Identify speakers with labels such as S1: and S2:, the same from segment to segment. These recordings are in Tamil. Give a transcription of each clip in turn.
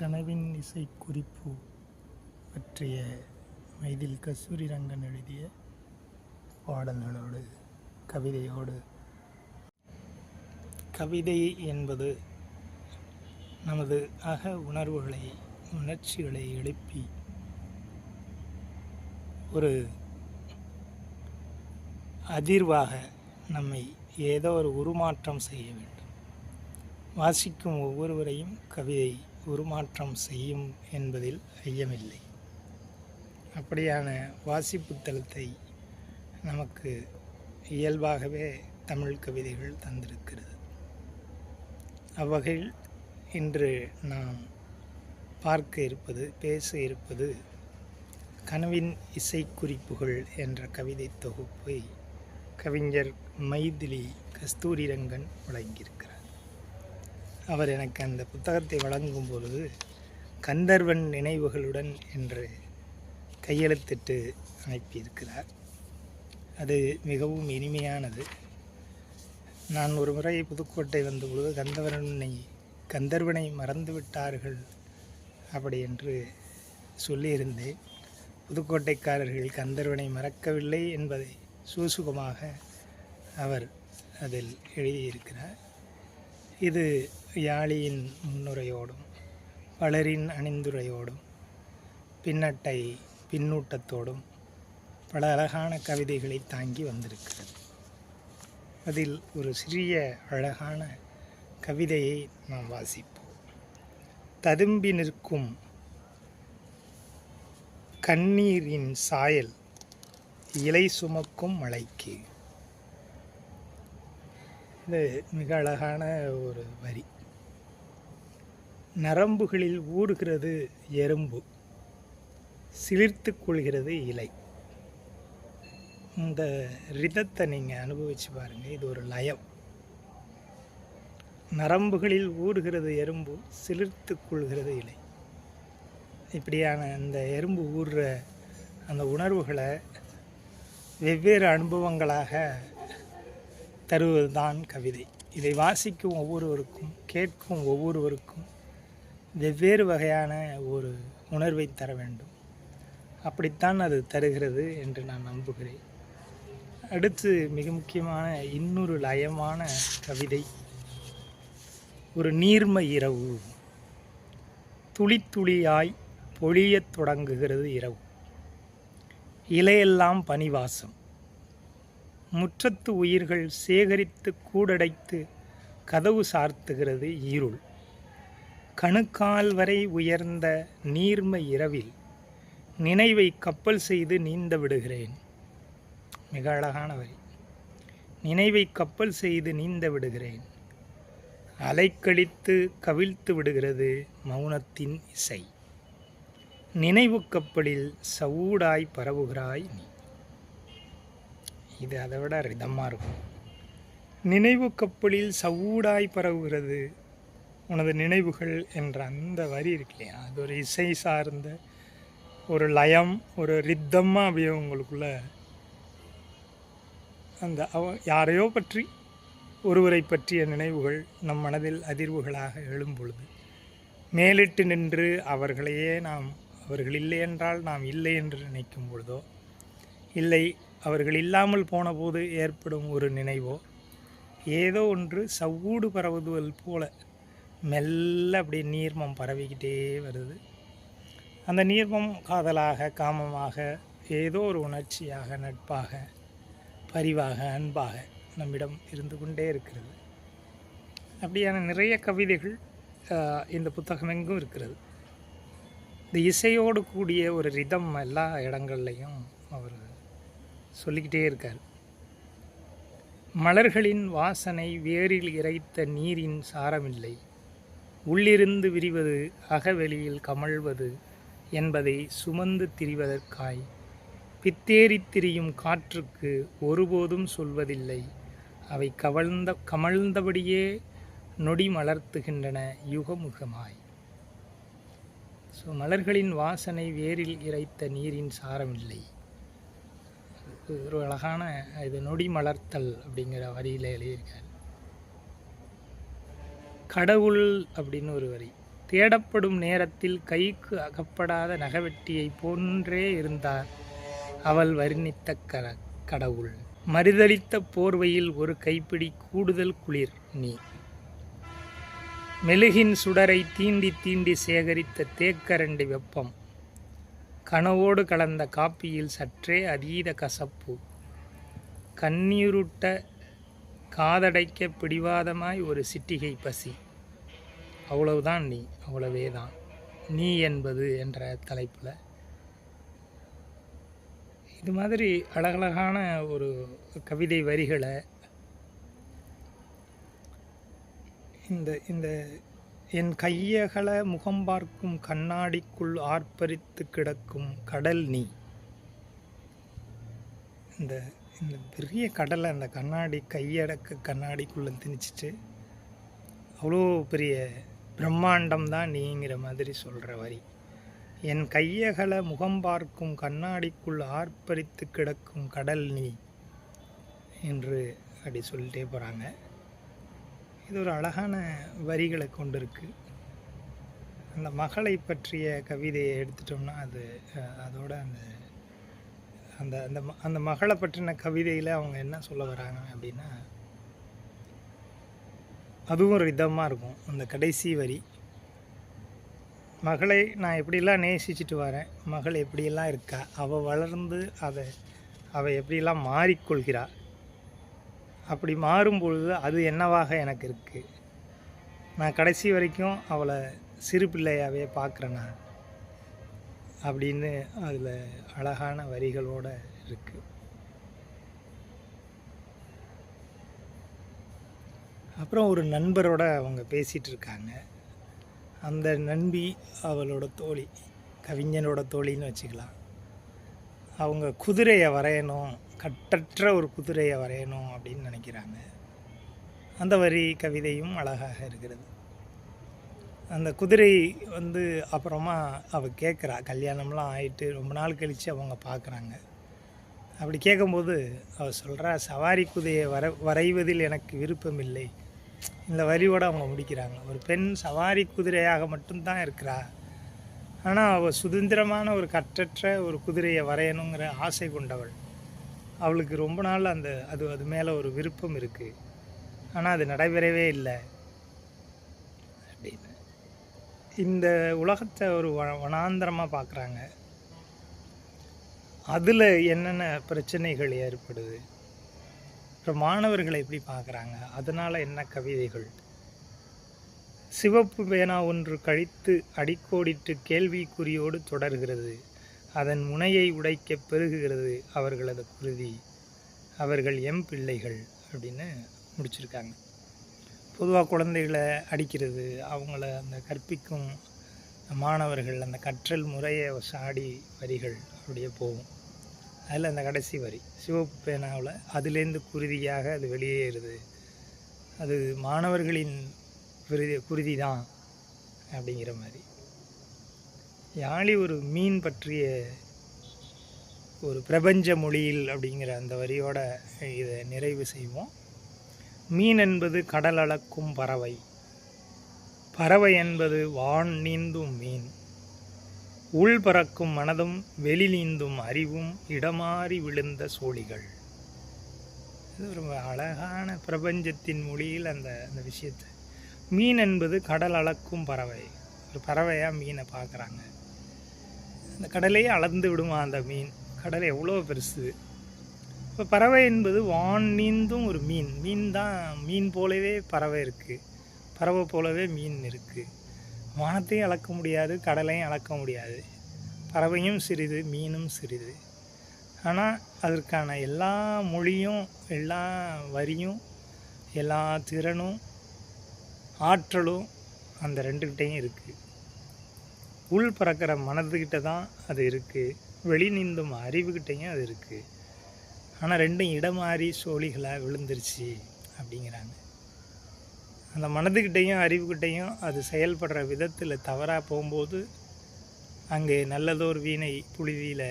S1: கனவின் இசை குறிப்பு பற்றிய மைதில் கஸ்தூரி ரங்கன் எழுதிய பாடல்களோடு கவிதையோடு. கவிதை என்பது நமது அக உணர்வுகளை உணர்ச்சிகளை எழுப்பி ஒரு அதிர்வாக நம்மை ஏதோ ஒரு உருமாற்றம் செய்ய வேண்டும். வாசிக்கும் ஒவ்வொருவரையும் கவிதை உருமாற்றம் செய்யும் என்பதில் ஐயமில்லை. அப்படியான வாசிப்பு தளத்தை நமக்கு இயல்பாகவே தமிழ் கவிதைகள் தந்திருக்கிறது. அவ்வகையில் இன்று நாம் பார்க்க இருப்பது பேச இருப்பது கனவின் இசைக்குறிப்புகள் என்ற கவிதை தொகுப்பை கவிஞர் மைதிலி கஸ்தூரிரங்கன் வழங்கியிருக்கிறார். அவர் எனக்கு அந்த புத்தகத்தை வழங்கும் பொழுது கந்தர்வன் நினைவுகளுடன் என்று கையெழுத்திட்டு அனுப்பியிருக்கிறார். அது மிகவும் இனிமையானது. நான் ஒரு முறை புதுக்கோட்டை வந்தபொழுது கந்தவரனை கந்தர்வனை மறந்து விட்டார்கள் அப்படி என்று சொல்லியிருந்தேன். புதுக்கோட்டைக்காரர்கள் கந்தர்வனை மறக்கவில்லை என்பதை சூசுகமாக அவர் அதில் எழுதியிருக்கிறார். இது யாழியின் முன்னுரையோடும் பலரின் அணிந்துரையோடும் பின்னட்டை பின்னூட்டத்தோடும் பல அழகான கவிதைகளை தாங்கி வந்திருக்கிறது. அதில் ஒரு சிறிய அழகான கவிதையை நாம் வாசிப்போம். ததும்பி நிற்கும் கண்ணீரின் சாயல் இலை சுமக்கும் மலைக்கு. இது மிக அழகான ஒரு வரி. நரம்புகளில் ஊடுகிறது எறும்பு. சிலிர்த்து கொள்கிறது இலை. இந்த ரிதத்தை நீங்கள் அனுபவிச்சு பாருங்கள் இது ஒரு லயம். நரம்புகளில் ஊடுகிறது எறும்பு சிலிர்த்து கொள்கிறது இலை. இப்படியான அந்த எறும்பு ஊடுற அந்த உணர்வுகளை வெவ்வேறு அனுபவங்களாக தருவதுதான் கவிதை. இதை வாசிக்கும் ஒவ்வொருவருக்கும் கேட்கும் ஒவ்வொருவருக்கும் வெவ்வேறு வகையான ஒரு உணர்வை தர வேண்டும். அப்படித்தான் அது தருகிறது என்று நான் நம்புகிறேன். அடுத்து மிக முக்கியமான இன்னொரு லயமான கவிதை. ஒரு நீர்ம இரவு. துளி துளியாய் பொழியத் தொடங்குகிறது இரவு. இலையெல்லாம் பனிவாசம். முற்றத்து உயிர்கள் சேகரித்து கூடடைத்து கதவு சார்த்துகிறது ஈருள் கணுக்கால் வரை உயர்ந்த நீர்ம இரவில் நினைவை கப்பல் செய்து நீந்த விடுகிறேன். மிக அழகான வரி. நினைவை கப்பல் செய்து நீந்த விடுகிறேன். அலைக்கழித்து கவிழ்த்து விடுகிறது மௌனத்தின் இசை. நினைவு கப்பலில் சவுடாய் பரவுகிறாய் நீ. இது அதை விட ரிதமாக இருக்கும். நினைவு கப்பலில் சவுடாய் பரவுகிறது உனது நினைவுகள் என்ற அந்த வரி இருக்கு இல்லையா? அது ஒரு இசை சார்ந்த ஒரு லயம் ஒரு ரித்தமாக அப்படியே உங்களுக்குள்ள அந்த அவ யாரையோ பற்றி ஒருவரை பற்றிய நினைவுகள் நம் மனதில் அதிர்வுகளாக எழும்பொழுது மேலிட்டு நின்று அவர்களையே நாம் அவர்கள் இல்லை என்றால் நாம் இல்லை என்று நினைக்கும் பொழுதோ இல்லை அவர்கள் இல்லாமல் போன போது ஏற்படும் ஒரு நினைவோ ஏதோ ஒன்று சவ்வூடு பரவுதுவல் போல மெல்ல அப்படியே நீர்மம் பரவிக்கிட்டே வருது. அந்த நீர்மம் காதலாக காமமாக ஏதோ ஒரு உணர்ச்சியாக நட்பாக பரிவாக அன்பாக நம்மிடம் இருந்து கொண்டே இருக்கிறது. அப்படியான நிறைய கவிதைகள் இந்த புத்தகமெங்கும் இருக்கிறது. இந்த இசையோடு கூடிய ஒரு ரிதம் எல்லா இடங்கள்லையும் அவர் சொல்லிக்கிட்டே இருக்கார். மலர்களின் வாசனை வேரில் இறைத்த நீரின் சாரமில்லை. உள்ளிருந்து விரிவது அகவெளியில் கமழ்வது என்பதை சுமந்து திரிவதற்காய். பித்தேறித் திரியும் காற்றுக்கு ஒருபோதும் சொல்வதில்லை. அவை கவழ்ந்த கமழ்ந்தபடியே நொடி மலர்த்துகின்றன யுகமுகமாய். ஸோ மலர்களின் வாசனை வேரில் இறைத்த நீரின் சாரமில்லை. ஒரு அழகான இது நொடி மலர்த்தல் அப்படிங்கிற வரியில் எழுதியிருக்கார். கடவுள் அப்படின்னு ஒரு வரி. தேடப்படும் நேரத்தில் கைக்கு அகப்படாத நகவெட்டியைப் போன்றே இருந்தார். அவள் வர்ணித்த கடவுள். மறுதளித்த போர்வையில் ஒரு கைப்பிடி கூடுதல் குளிர் நீ. மெழுகின் சுடரை தீண்டி தீண்டி சேகரித்த தேக்கரண்டி வெப்பம். கனவோடு கலந்த காப்பியில் சற்றே அதீத கசப்பு. கண்ணீருட்ட காதடைக்க பிடிவாதமாய் ஒரு சிட்டிகை பசி. அவ்வளவுதான் நீ அவ்வளவே தான் நீ என்பது என்ற தலைப்பில். இது மாதிரி அழகழகான ஒரு கவிதை வரிகளை இந்த இந்த என் கையகல முகம் பார்க்கும் கண்ணாடிக்குள் ஆர்ப்பரித்து கிடக்கும் கடல் நீ. இந்த இந்த பெரிய கடலை அந்த கண்ணாடி கையடக்க கண்ணாடிக்குள்ளே திணிச்சிட்டு அவ்வளோ பெரிய பிரம்மாண்டம் தான் நீங்கிற மாதிரி சொல்கிற வரி. என் கையகல முகம் பார்க்கும் கண்ணாடிக்குள் ஆர்ப்பரித்து கிடக்கும் கடல் நீ என்று அப்படி சொல்லிட்டே போகிறாங்க இது ஒரு அழகான வரிகளை கொண்டிருக்கு. அந்த மகளை பற்றிய கவிதையை எடுத்துட்டோம்னா அது அதோட அந்த அந்த அந்த ம- அந்த மகளை பற்றின கவிதையில் அவங்க என்ன சொல்ல வராங்க அப்படின்னா அதுவும் ஒரு விதமாக இருக்கும். அந்த கடைசி வரி. மகளை நான் எப்படிலாம் நேசிச்சுட்டு வரேன் மகள் எப்படியெல்லாம் இருக்கா அவள் வளர்ந்து அதை அவள் எப்படியெல்லாம் மாறிக்கொள்கிறா அப்படி மாறும்பொழுது அது என்னவாக எனக்கு இருக்குது நான் கடைசி வரைக்கும் அவளை சிறு பிள்ளையாகவே பார்க்குறேன்? நான் அப்படின்னு அதில் அழகான வரிகளோட இருக்குது அப்புறம் ஒரு நண்பரோட அவங்க பேசிகிட்டு இருக்காங்க அந்த நண்பி அவளோட தோழி கவிஞனோட தோழின்னு வச்சுக்கலாம். அவங்க குதிரையை வரையணும் கட்டற்ற ஒரு குதிரையை வரையணும் அப்படின்னு நினைக்கிறாங்க. அந்த வரி கவிதையும் அழகாக இருக்கிறது. அந்த குதிரை வந்து அப்புறமா அவள் கேட்குறா கல்யாணம்லாம் ஆயிட்டு ரொம்ப நாள் கழித்து அவங்க பார்க்குறாங்க அப்படி கேட்கும்போது அவள் சொல்கிறா சவாரி குதிரையை வர வரைவதில் எனக்கு விருப்பமில்லை. இந்த வரியோடு அவங்க முடிக்கிறாங்க. ஒரு பெண் சவாரி குதிரையாக மட்டும்தான் இருக்கிறா. ஆனால் அவள் சுதந்திரமான ஒரு கற்றற்ற ஒரு குதிரையை வரையணுங்கிற ஆசை கொண்டவள். அவளுக்கு ரொம்ப நாள் அந்த அது அது மேலே ஒரு விருப்பம் இருக்குது ஆனால் அது நடைபெறவே இல்லை அப்படின்னு இந்த உலகத்தை ஒரு வ வனாந்திரமாக பார்க்குறாங்க அதில் என்னென்ன பிரச்சனைகள் ஏற்படுது? அப்புறம் மாணவர்களை எப்படி பார்க்குறாங்க அதனால் என்ன கவிதைகள்? சிவப்பு பேனா ஒன்று கழித்து அடிக்கோடிட்டு கேள்விக்குறியோடு தொடர்கிறது. அதன் முனையை உடைக்க பெருகுகிறது அவர்களது குருதி. அவர்கள் எம் பிள்ளைகள் அப்படின்னு முடிச்சிருக்காங்க. பொதுவாக குழந்தைகளை அடிக்கிறது அவங்கள அந்த கற்பிக்கும் மாணவர்கள் அந்த கற்றல் முறையை சாடி வரிகள் அப்படியே போகும். அதில் அந்த கடைசி வரி சிவப்பு பேனாவில் அதுலேருந்து குருதியாக அது வெளியேறுது அது மாணவர்களின் குருதி குருதி தான் அப்படிங்கிற மாதிரி. யாழி ஒரு மீன் பற்றிய ஒரு பிரபஞ்ச மொழியில் அப்படிங்கிற அந்த வரியோட இதை நிறைவு செய்வோம். மீன் என்பது கடல் அளக்கும் பறவை. பறவை என்பது வான் நீந்தும் மீன். உள் பறக்கும் மனதும் வெளி நீந்தும் அறிவும் இடமாறி விழுந்த சோழிகள். இது ஒரு அழகான பிரபஞ்சத்தின் மொழியில் அந்த அந்த விஷயத்தை. மீன் என்பது கடல் அளக்கும் பறவை. ஒரு பறவையாக மீனை பார்க்குறாங்க. அந்த கடலையே அளந்து விடுமா அந்த மீன்? கடல் எவ்வளோ பெருசு. இப்போ பறவை என்பது வான் நீந்தும் ஒரு மீன். மீன் தான் மீன் போலவே பறவை இருக்குது பறவை போலவே மீன் இருக்குது வானத்தையும் அளக்க முடியாது கடலையும் அளக்க முடியாது. பறவையும் சிறிது மீனும் சிறிது. ஆனால் அதற்கான எல்லா மொழியும் எல்லா வரியும் எல்லா திறனும் ஆற்றலும் அந்த ரெண்டுக்கிட்டையும் இருக்குது உள் பறக்கிற மனதுக்கிட்ட தான் அது இருக்குது வெளி நீந்தும் அறிவுக்கிட்டையும் அது இருக்குது ஆனால் ரெண்டும் இடமாறி சோழிகளாக விழுந்துருச்சு அப்படிங்கிறாங்க. அந்த மனதுக்கிட்டையும் அறிவுக்கிட்டையும் அது செயல்படுற விதத்தில் தவறாக போகும்போது அங்கே நல்லதோர் வீணை புழுதியில்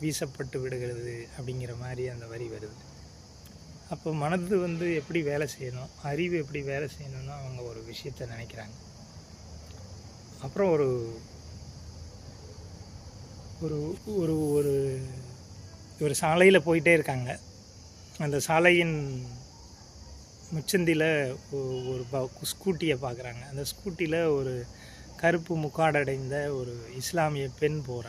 S1: வீசப்பட்டு விடுகிறது அப்படிங்கிற மாதிரி அந்த வரி வருது. அப்போ மனது வந்து எப்படி வேலை செய்யணும் அறிவு எப்படி வேலை செய்யணும்னு அவங்க ஒரு விஷயத்தை நினைக்கிறாங்க. அப்புறம் ஒரு ஒரு ஒரு ஒரு இவர் சாலையில் போயிட்டே இருக்காங்க. அந்த சாலையின் முச்சந்தியில் ஒரு ப ஸ்கூட்டியை பார்க்குறாங்க அந்த ஸ்கூட்டியில் ஒரு கருப்பு முக்காடடைந்த ஒரு இஸ்லாமிய பெண் போகிற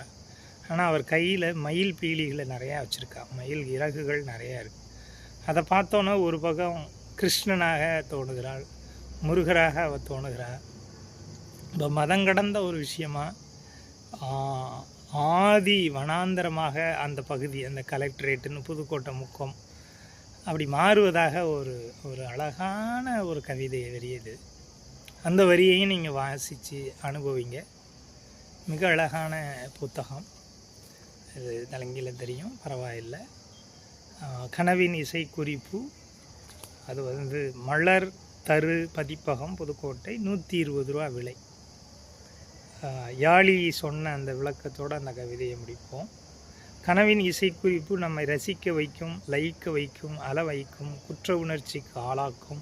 S1: ஆனால் அவர் கையில் மயில் பீலிகளை நிறையா வச்சுருக்கா. மயில் இறகுகள் நிறையா இருக்குது அதை பார்த்தோன்னே ஒரு பக்கம் கிருஷ்ணனாக தோணுகிறாள். முருகராக அவள் தோணுகிறாள் இப்போ மதம் கடந்த ஒரு விஷயமா ஆதி வனாந்தரமாக அந்த பகுதி அந்த கலெக்டரேட்டுன்னு புதுக்கோட்டை முக்கம். அப்படி மாறுவதாக ஒரு ஒரு அழகான ஒரு கவிதை வரியது அந்த வரியையும் நீங்கள் வாசித்து அனுபவிங்க. மிக அழகான புத்தகம். இது தெலுங்கில் தெரியும் பரவாயில்லை. கனவின் இசை குறிப்பு அது வந்து மலர் தரு பதிப்பகம் புதுக்கோட்டை நூற்றி இருபது ரூபா விலை. யாழி சொன்ன அந்த விளக்கத்தோடு அந்த கவிதையை முடிப்போம். கனவின் இசைக்குறிப்பு நம்மை ரசிக்க வைக்கும் லயிக்க வைக்கும் அல வைக்கும் குற்ற உணர்ச்சிக்கு ஆளாக்கும்.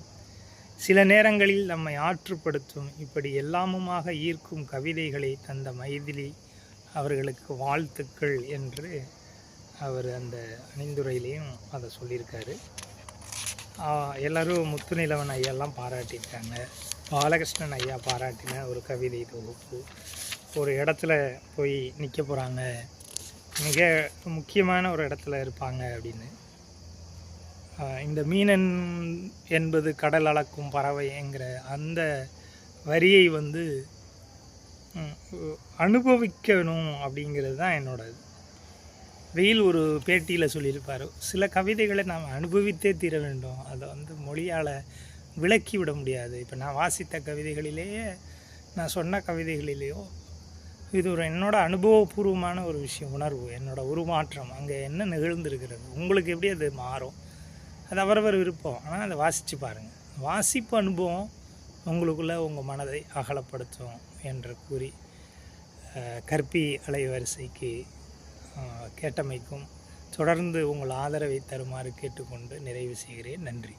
S1: சில நேரங்களில் நம்மை ஆற்றுப்படுத்தும் இப்படி எல்லாமுமாக ஈர்க்கும் கவிதைகளை தந்த மைதிலி அவர்களுக்கு வாழ்த்துக்கள் என்று அவர் அந்த அணிந்துரையிலையும் அதை சொல்லியிருக்காரு. எல்லோரும் முத்துநிலவன் ஐயெல்லாம் பாராட்டியிருக்காங்க. பாலகிருஷ்ணன் ஐயா பாராட்டின ஒரு கவிதை தொகுப்பு. ஒரு இடத்துல போய் நிற்க போகிறாங்க மிக முக்கியமான ஒரு இடத்துல இருப்பாங்க அப்படின்னு. இந்த மீனன் என்பது கடல் அளக்கும் பறவைங்கிற அந்த வரியை வந்து அனுபவிக்கணும் அப்படிங்கிறது தான் என்னோடது. வெயில் ஒரு பேட்டியில் சொல்லியிருப்பார். சில கவிதைகளை நாம் அனுபவித்தே தீர வேண்டும். அதை வந்து மொழியால் விளக்கி விட முடியாது. இப்போ நான் வாசித்த கவிதைகளிலேயே நான் சொன்ன கவிதைகளிலேயோ இது ஒரு என்னோடய அனுபவபூர்வமான ஒரு விஷயம் உணர்வு என்னோடய உருமாற்றம். அங்கே என்ன நிகழ்ந்திருக்கிறது உங்களுக்கு எப்படி அது மாறும்? அது அவரவர் விருப்பம். ஆனால் அதை வாசித்து பாருங்கள் வாசிப்பு அனுபவம் உங்களுக்குள்ளே உங்கள் மனதை அகலப்படுத்தும் என்று கூறி கற்பி அலைவரிசைக்கு கேட்டமைக்கும் தொடர்ந்து உங்கள் ஆதரவை தருமாறு கேட்டுக்கொண்டு நிறைவு செய்கிறேன். நன்றி.